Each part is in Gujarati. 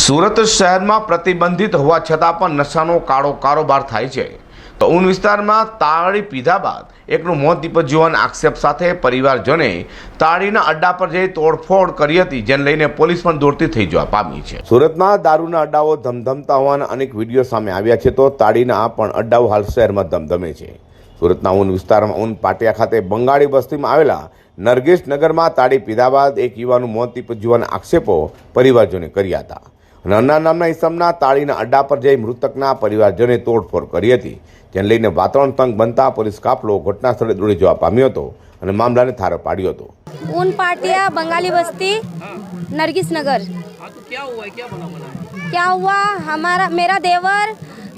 સુરત શહેરમાં પ્રતિબંધિત હોવા છતાં પણ નશાનો કાળો કારોબાર થાય છે તો ઉન વિસ્તારમાં તાળી પીધા બાદ એકનું મોત નિપજ્યું આક્ષેપ સાથે પરિવારજને તાળીના અડ્ડા પર જઈ તોડફોડ કરી હતી જેને લઈને પોલીસ પણ દોડતી થઈ જવા પામી છે સુરતમાં દારૂના અડ્ડાઓ ધમધમતા હોવાના અનેક વિડીયો સામે આવ્યા છે તો તાળીના પણ અડ્ડાઓ હાલ શહેરમાં ધમધમે છે સુરતના ઉન વિસ્તારમાં ઉન પાટિયા ખાતે બંગાળી બસ્તીમાં આવેલા નરગેશ તાળી પીધા બાદ એક યુવાનું મોત નિપજ્યું આક્ષેપો પરિવારજોને કર્યા હતા અને નન નમ નઈ સમના તાડીના અડ्डा પર જે મૃતકના પરિવાર જને તોડફોડ કરી હતી જન લઈને વાતરણ તંગ બનતા પોલીસ કાફલો ઘટના સ્થળે દોડી જવા પામ્યો તો અને મામલાને થારા પાડ્યો તો કોન પાર્ટીયા બંગાળી बस्ती નરગીસનગર આ તો શું થયું કે શું બનાવા શું કે શું ہوا મારા મારા દેવર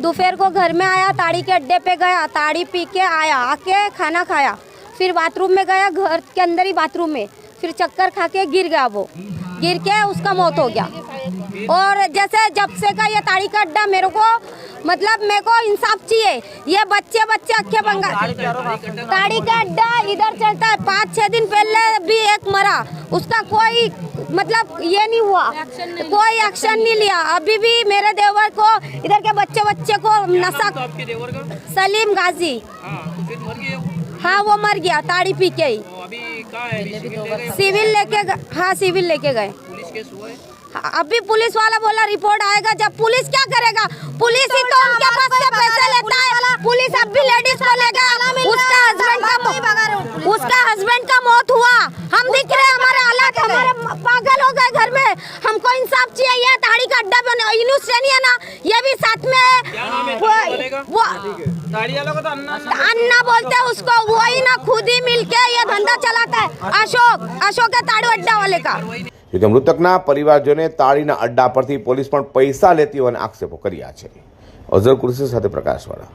દુફેર કો ઘર મે આયા તાડી કે અડડે પે ગયા તાડી પી કે આયા આકે ખાના ખાયા ફિર બાથરૂમ મે ગયા ઘર કે અંદર ही બાથરૂમ મે ફિર ચક્કર ખાકે गिर ગાવો गिरके उसका मौत हो गया और जैसे जब से का ये ताड़ी का अड्डा मेरे को मतलब मेरे को इंसाफ चाहिए ये बच्चे बच्चे अखे हाँ, बंगा ताड़ी का अड्डा इधर चलता है पाँच छः दिन पहले भी एक मरा उसका कोई मतलब ये नहीं हुआ कोई एक्शन नहीं लिया अभी भी मेरे देवर को इधर के बच्चे बच्चे को नशा सलीम गाजी हाँ, तो हाँ वो मर गया ताड़ी पी के ही तो सिविल लेके हाँ सिविल लेके गए अभी पुलिस वाला बोला रिपोर्ट आएगा जब पुलिस क्या करेगा पुलिस ही तो, तो उनके पास से पैसे लेता है पुलिस अब भी लेडीज को लेगा उसका हस्बैंड का उसका हस्बैंड का मौत हुआ हम दिख रहे हमारे हालात हमारे पागल हो गए घर में हमको इंसाफ चाहिए ये ताड़ी का अड्डा बना यूनिवर्सिटी है ना ये भी साथ में है वो तो अन्ना बोलते हैं उसको वही ना खुद ही धंधा चलाता है अशोक अशोक है ताड़ू अड्डा वाले જોકે મૃતકના પરિવારજોને તાળીના અડ્ડા પરથી પોલીસ પણ પૈસા લેતી હોવાના આક્ષેપો કર્યા છે અઝર કુરશી સાથે પ્રકાશવાળા